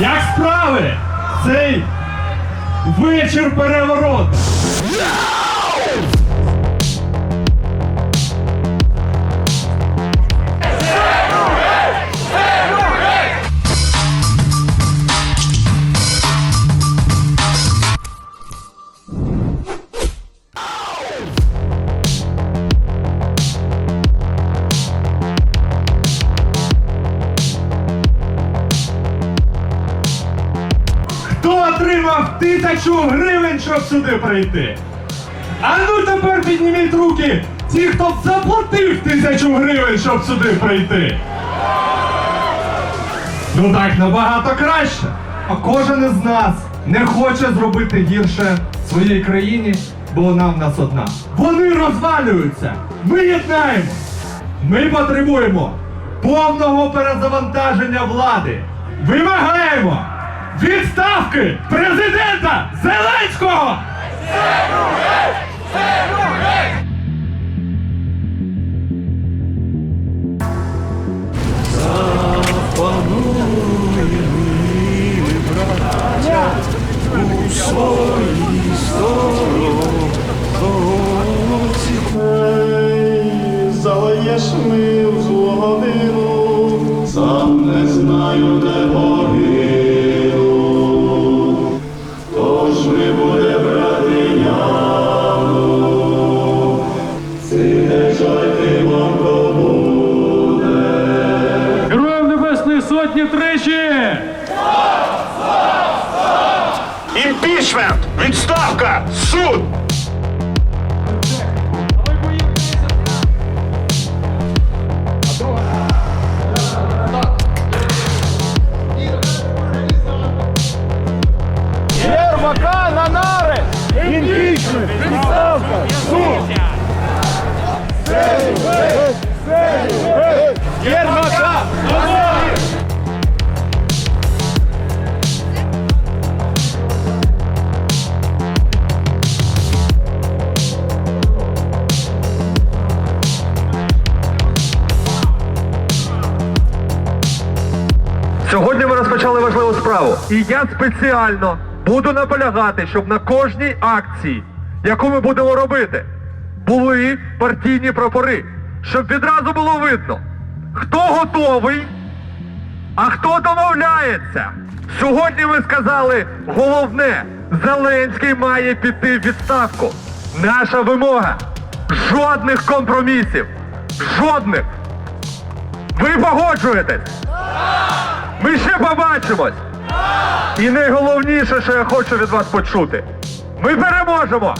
Як справи? Цей вечір перевороту. Хто отримав тисячу гривень, щоб сюди прийти? А ну тепер підніміть руки! Ті, хто заплатив тисячу гривень, щоб сюди прийти. Ну так набагато краще. А кожен із нас не хоче зробити гірше своїй країні, бо вона в нас одна. Вони розвалюються. Ми єднаємо. Ми потребуємо повного перезавантаження влади. Вимагаємо відставки президента Зеленського! Ей, Залаєш ми в злу годину, сам не знаю, де Сотні тричі! Імпічмент! Відставка! Суд! Сьогодні ми розпочали важливу справу. І я спеціально буду наполягати, щоб на кожній акції, яку ми будемо робити, були партійні прапори. Щоб відразу було видно, хто готовий, а хто домовляється. Сьогодні ми сказали головне, Зеленський має піти в відставку. Наша вимога. Жодних компромісів. Жодних. Ви погоджуєтесь? Ми ще побачимось! І найголовніше, що я хочу від вас почути. Ми переможемо!